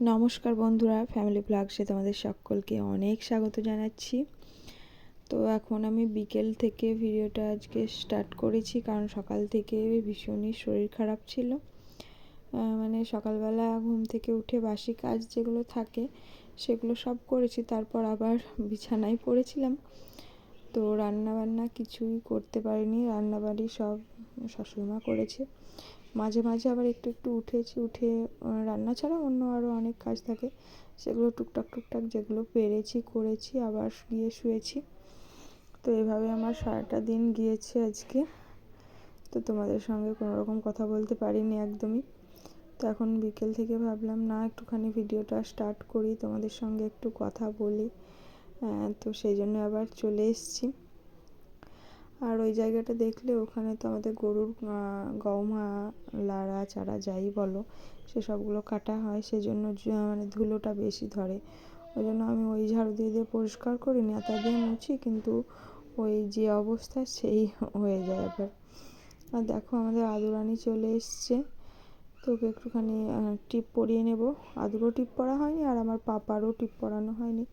নমস্কার বন্ধুরা ফ্যামিলি ব্লগসে তোমাদের সকলকে অনেক স্বাগত জানাচ্ছি। তো এখন আমি বিকেল থেকে ভিডিওটা আজকে স্টার্ট করেছি, কারণ সকাল থেকে ভীষণই শরীর খারাপ ছিল। মানে সকালবেলা ঘুম থেকে উঠে বাসি কাজ যেগুলো থাকে, সেগুলো সব করেছি, তারপর আবার বিছানায় পড়েছিলাম। তো রান্না বান্না কিছুই করতে পারিনি, রান্নাবাড়ি সব শাশুড়িমা করেছে। মাঝে মাঝে আবার একটু একটু উঠেছি, উঠে রান্না ছাড়া অন্য আরও অনেক কাজ থাকে। সেগুলো টুকটাক টুকটাক যেগুলো পেরেছি, করেছি, আবার গিয়ে শুয়েছি। তো এভাবে আমার সারাটা দিন গিয়েছে আজকে। তো তোমাদের সঙ্গে কোনো রকম কথা বলতে পারিনি একদমই। তো এখন বিকেল থেকে ভাবলাম, না, একটুখানি ভিডিওটা স্টার্ট করি, তোমাদের সঙ্গে একটু কথা বলি। তো সেই জন্য আবার চলে এসেছি। আর ওই জায়গাটা দেখলে ওখানে তো আমাদের গরুর গৌমা লাড়া চারা যাই বলো সেসবগুলো কাটা হয়, সেজন্য মানে ধুলোটা বেশি ধরে। ওই জন্য আমি ওই ঝাড়ু দিয়ে দিয়ে পরিষ্কার করি, নেতা দিয়ে মুছি, কিন্তু ওই যে অবস্থা সেই হয়ে যায় আবার। আর দেখো আমাদের আদুরানি চলে এসছে। তোকে একটুখানি টিপ পরিয়ে নেব। আদুরও টিপ পরা হয়নি, আর আমার পাপারও টিপ পরানো হয়নি।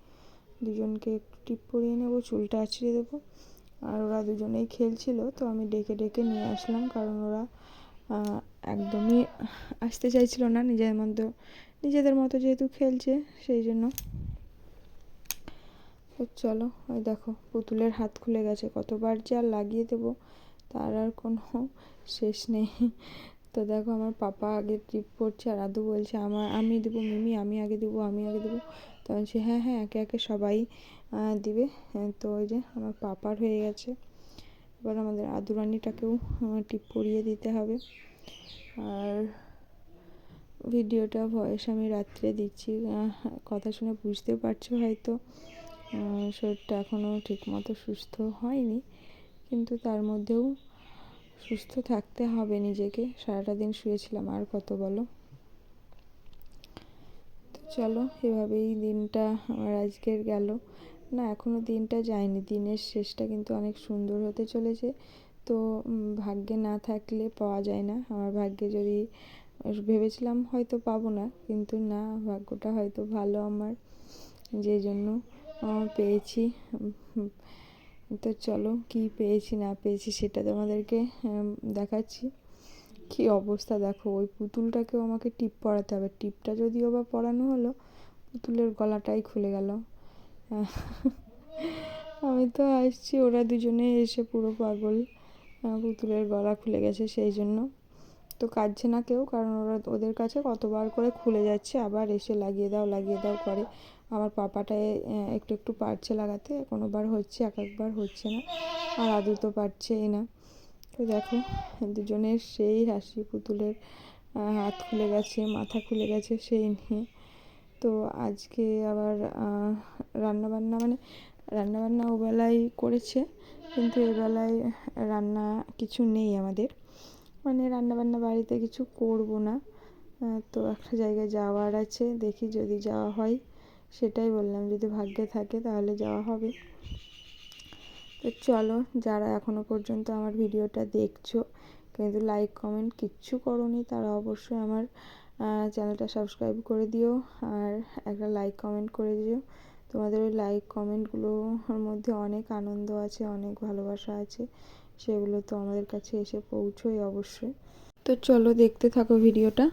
দুজনকে একটু টিপ পরিয়ে নেব, চুলটা আছড়িয়ে দেবো। আর ওরা দুজনেই খেলছিল, তো আমি ডেকে ডেকে নিয়ে আসলাম কারণ ওরা একদমই আসতে চাইছিল না নিজের মতো, নিজেদের মতো যেহেতু খেলছে সেই জন্য। চলো, ওই দেখো, পুতুলের হাত খুলে গেছে, কতবার যে আর লাগিয়ে দেবো, তার আর কোনো শেষ নেই। তো দেখো আমার পাপা আগে ট্রিপ করছে আর আদু বলছে আমার আমি দেবো মিমি আমি আগে দেবো আমি আগে দেবো। তো বলছি হ্যাঁ হ্যাঁ একে একে সবাই দিবে। হ্যাঁ, তো ওই যে আমার পাপার হয়ে গেছে। এবার আমাদের আদুরানিটাকেও টিপ পরিয়ে দিতে হবে। আর ভিডিওটা ভয়েস আমি রাত্রে দিচ্ছি কথা শুনে বুঝতে পারছ হয়তো। শরীরটা এখনও ঠিকমতো সুস্থ হয়নি কিন্তু তার মধ্যেও সুস্থ থাকতে হবে নিজেকে। সারাটা দিন শুয়েছিলাম, আর কত বলো? তো চলো, এভাবেই দিনটা আমার আজকের গেল। না এখনও দিনটা যায়নি। দিনের শেষটা কিন্তু অনেক সুন্দর হতে চলেছে। তো ভাগ্যে না থাকলে পাওয়া যায় না। আমার ভাগ্যে যদি ভেবেছিলাম হয়তো পাবো না, কিন্তু না, ভাগ্যটা হয়তো ভালো আমার। যে জন্য পেয়েছি তো চলো, কি পেয়েছি না পেয়েছি সেটা তোমাদেরকে দেখাচ্ছি। কি অবস্থা দেখো, ওই পুতুলটাকেও আমাকে টিপ পরাতে হবে। টিপটা যদিও বা পরানো হলো, পুতুলের গলাটাই খুলে গেল। আমি তো আসছি, ওরা দুজনে এসে পুরো পাগল পুতুলের গলা খুলে গেছে সেই জন্য। তো কাঁদছে না কেউ, কারণ ওরা ওদের কাছে কতবার করে খুলে যাচ্ছে, আবার এসে লাগিয়ে দাও লাগিয়ে দাও করে। আমার পাপাটায় একটু একটু পারছে লাগাতে। কোনোবার হচ্ছে, এক একবার হচ্ছে না। আর আদৌ তো পারছেই না। তো দেখো, দুজনের সেই হাসি পুতুলের হাত খুলে গেছে, মাথা খুলে গেছে সেই নিয়ে। তো আজকে আবার রান্নাবান্না মানে রান্নাবান্না ওবেলায় করেছে, কিন্তু এবেলায় রান্না কিছু নেই আমাদের। মানে রান্নাবান্না বাড়িতে কিছু করব না। তো একটা জায়গায় যাওয়ার আছে, দেখি যদি যাওয়া হয়। সেটাই বললাম, যদি ভাগ্যে থাকে তাহলে যাওয়া হবে। তো চলো, যারা এখনও পর্যন্ত আমার ভিডিওটা দেখছ, কিন্তু লাইক কমেন্ট কিচ্ছু করোনি, তারা অবশ্যই আমার চ্যানেলটা সাবস্ক্রাইব করে দিও, আর একটা লাইক কমেন্ট করে দিও। তোমাদের ওই লাইক কমেন্টগুলোর মধ্যে অনেক আনন্দ আছে, অনেক ভালোবাসা আছে, সেগুলো তো আমাদের কাছে এসে পৌঁছোই অবশ্যই। তো চলো, দেখতে থাকো ভিডিওটা।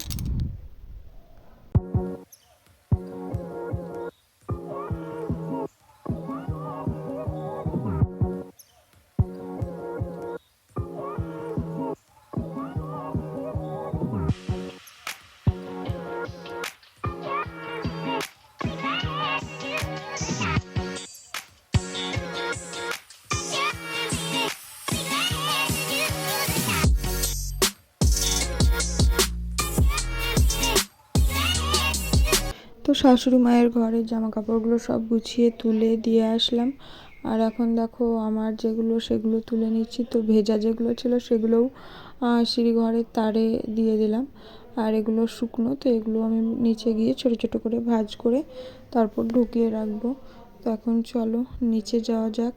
তো শাশুড়ি মায়ের ঘরের জামা কাপড়গুলো সব গুছিয়ে তুলে দিয়ে আসলাম। আর এখন দেখো আমার যেগুলো সেগুলো তুলে নিচ্ছি। তো ভেজা যেগুলো ছিল সেগুলোও সিঁড়ি ঘরের তারে দিয়ে দিলাম। আর এগুলো শুকনো, তো এগুলো আমি নিচে গিয়ে ছোট ছোট করে ভাজ করে তারপর ঢুকিয়ে রাখব। তো এখন চলো নিচে যাওয়া যাক।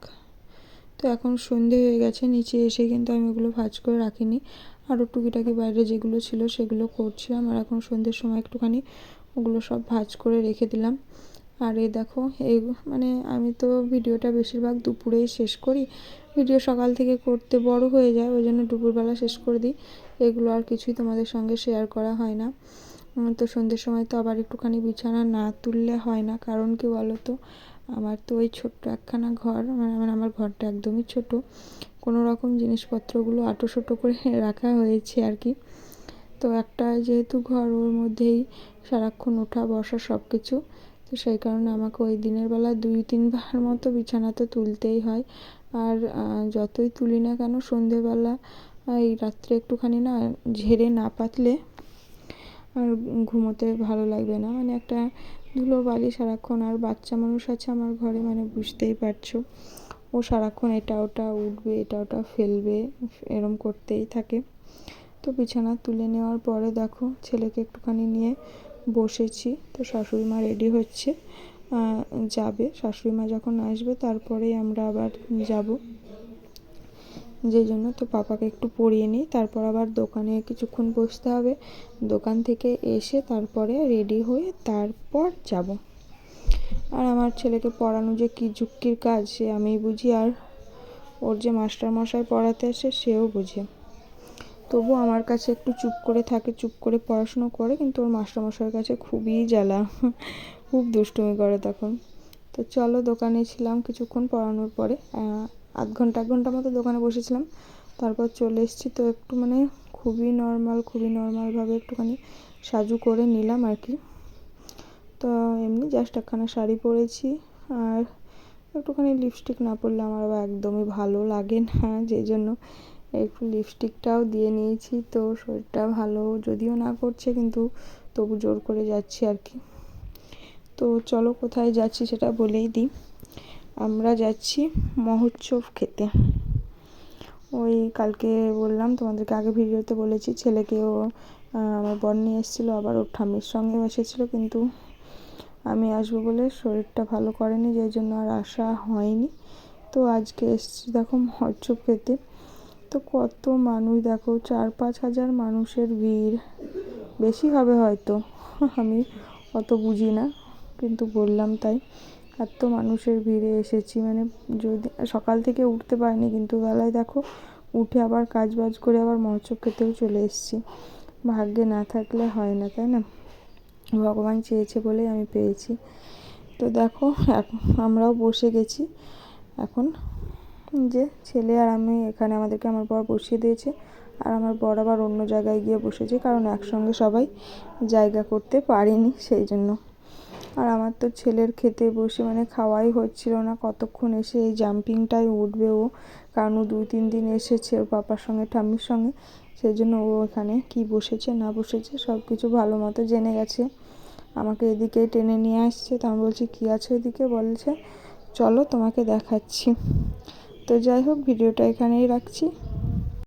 তো এখন সন্ধে হয়ে গেছে, নিচে এসে কিন্তু আমি ওগুলো ভাজ করে রাখিনি। আরও টুকিটাকি বাইরে যেগুলো ছিল সেগুলো করছিলাম, আর এখন সন্ধ্যের সময় একটুখানি ওগুলো সব ভাজ করে রেখে দিলাম। আর এই দেখো, এই মানে আমি তো ভিডিওটা বেশিরভাগ দুপুরেই শেষ করি। ভিডিও সকাল থেকে করতে বড় হয়ে যায়, ওই জন্য দুপুরবেলা শেষ করে দিই। এগুলো আর কিছুই তোমাদের সঙ্গে শেয়ার করা হয় না। তো সন্ধ্যের সময় তো আবার একটুখানি বিছানা না তুললে হয় না, কারণ কি বলো তো আমার তো ওই ছোট্ট একখানা ঘর মানে আমার ঘরটা একদমই ছোট। কোনো রকম জিনিসপত্রগুলো আটো শোটো করে রাখা হয়েছে আর কি। তো একটা যেহেতু ঘর, ওর মধ্যেই সারাক্ষণ ওঠা, বসা সব কিছু তো সেই কারণে আমাকে ওই দিনের বেলা দুই তিনবার মতো বিছানা তো তুলতেই হয়। আর যতই তুলি না কেন, সন্ধেবেলা এই রাত্রে একটুখানি না ঝেড়ে না পাতলে আর ঘুমোতে ভালো লাগবে না। মানে একটা ধুলো বালি সারাক্ষণ, আর বাচ্চা মানুষ আছে আমার ঘরে মানে বুঝতেই পারছ। ও সারাক্ষণ এটা ওটা উঠবে, এটা ওটা ফেলবে, এরম করতেই থাকে। তো বিছানা তুলে নেওয়ার পরে দেখো ছেলেকে একটুখানি নিয়ে বসেছি। তো শাশুড়ি মা রেডি হচ্ছে যাবে। শাশুড়ি মা যখন আসবে তারপরেই আমরা আবার যাব। যেই জন্য তো পাপাকে একটু পরিয়ে নিই, তারপর আবার দোকানে কিছুক্ষণ বসতে হবে। দোকান থেকে এসে তারপরে রেডি হয়ে তারপর যাব। আর আমার ছেলেকে পড়ানো যে কী যুক্তির কাজ, সে আমি বুঝি। আর ওর যে মাস্টার মশাই পড়াতে আসে, সেও বুঝে। তবু আমার কাছে একটু চুপ করে থাকে, চুপ করে পড়াশুনো করে, কিন্তু ওর মাস্টারমশাইয়ের কাছে খুবই জ্বালা। খুব দুষ্টুমি করে তখন। তো চলো দোকানে ছিলাম কিছুক্ষণ পড়ানোর পরে। আধ ঘণ্টা এক ঘণ্টা মতো দোকানে বসেছিলাম। তারপর চলে এসেছি তো একটু মানে খুবই নর্মাল খুবই নর্মালভাবে একটুখানি সাজু করে নিলাম আর কি। তো এমনি জাস্ট একখানা শাড়ি পরেছি। আর একটুখানি লিপস্টিক না পরলে আমার একদমই ভালো লাগে না যেই জন্য একটু লিপস্টিকটাও দিয়ে নিয়েছি। তো শরীরটা ভালো যদিও না করছে, কিন্তু তবু জোর করে যাচ্ছি আর কি। তো চলো কোথায় যাচ্ছি সেটা বলেই দিই। আমরা যাচ্ছি মহোৎসব খেতে। ওই কালকে বললাম, তোমাদেরকে আগে ভিডিওতে বলেছি, ছেলেকেও আমার বর নিয়ে এসেছিল, আবার ওর ঠাম্মির সঙ্গেও এসেছিল, কিন্তু আমি আসব বলে শরীরটা ভালো করেনি যার জন্য আর আসা হয়নি। তো আজকে এসছি দেখো মহোৎসব খেতে তো কত মানুষ দেখো, চার পাঁচ হাজার মানুষের ভিড়। বেশি হবে হয়তো, আমি অত বুঝি না, কিন্তু বললাম তাই। এত মানুষের ভিড়ে এসেছি মানে যদি সকাল থেকে উঠতে পারিনি, কিন্তু বেলায় দেখো উঠে আবার কাজ বাজ করে আবার মহোৎসব খেতেও চলে এসেছি। ভাগ্যে না থাকলে হয় না, তাই না? ভগবান চেয়েছে বলেই আমি পেয়েছি। তো দেখো আমরাও বসে গেছি। এখন যে ছেলে আর আমি এখানে আমাদেরকে আমার বর বসিয়ে দিয়েছে আর আমার বর আবার অন্য জায়গায় গিয়ে বসেছে কারণ একসঙ্গে সবাই জায়গা করতে পারেনি সেই জন্য। আর আমার তো ছেলের খেতে বসে মানে খাওয়াই হচ্ছিল না। কতক্ষণ এসে এই জাম্পিংটাই উঠবে ও? কারণ ও দুই, তিন দিন এসেছে ওর পাপার সঙ্গে, ঠাম্মির সঙ্গে। সেই জন্য ও এখানে কি বসেছে, না বসেছে সব কিছু ভালো মতো জেনে গেছে। আমাকে এদিকে টেনে নিয়ে আসছে, তো আমি বলছি, কী আছে ওইদিকে? বলছে, চলো তোমাকে দেখাচ্ছি। তো যাই হোক, ভিডিওটা এখানেই রাখছি।